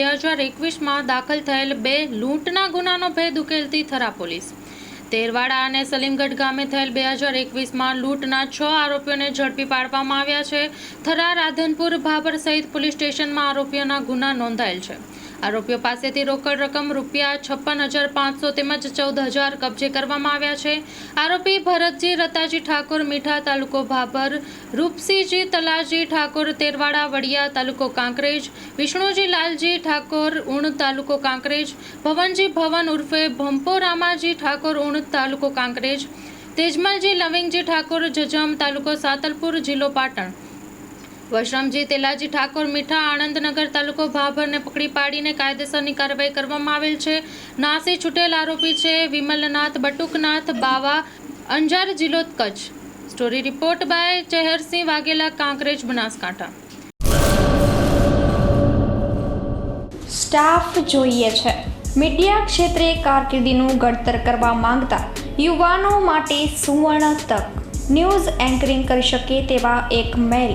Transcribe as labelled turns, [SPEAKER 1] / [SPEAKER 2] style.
[SPEAKER 1] હજાર એકવીસમાં દાખલ થયેલ બે લૂંટના ગુનાનો ભેદ ઉકેલતી થરા પોલીસ. તેરવાડા અને સલીમગઢ ગામે થયેલ બે હજાર એકવીસમાં લૂંટના છ આરોપીઓને ઝડપી પાડવામાં આવ્યા છે. થરા રાધનપુર ભાભર સહિત પોલીસ સ્ટેશનમાં આરોપીઓના ગુના નોંધાયેલ છે. આરોપીઓ પાસેથી રોકડ રકમ રૂપિયા છપ્પન હજાર પાંચસો તેમજ ચૌદ હજાર કબજે કરવામાં આવ્યા છે. આરોપી ભરતજી રતાજી ઠાકોર મીઠા તાલુકો ભાભર, રૂપસીજી તલાજી ઠાકોર તેરવાડા, વડિયા તાલુકો કાંકરેજ, વિષ્ણુજી લાલજી ઠાકોર ઉણ તાલુકો કાંકરેજ, ભવનજી ભવન ઉર્ફે ભંપો રામાજી ઠાકોર ઉણ તાલુકો કાંકરેજ, તેજમલજી લવિંગજી ઠાકોર જજમ તાલુકો સાતલપુર જિલ્લો પાટણ. વશરામજી તેલાજી ઠાકોર મીઠા આણંદનગર તાલુકો ભાભરને પકડી પાડીને કાયદેસરની કાર્યવાહી કરવામાં આવેલ છે. નાસી છૂટેલ આરોપી છે વિમલનાથ બટુકનાથ બાવા અંજાર જિલ્લો Kutch. Story report by Chahersinh Vaghela, Kankrej, Banaskantha.
[SPEAKER 2] Staff જોઈએ છે. મીડિયા ક્ષેત્રે કારકિર્દીનું ઘડતર કરવા માંગતા યુવાનો માટે સુવર્ણ તક. ન્યૂઝ એન્કરિંગ કરી શકે તેવા એક મેલ.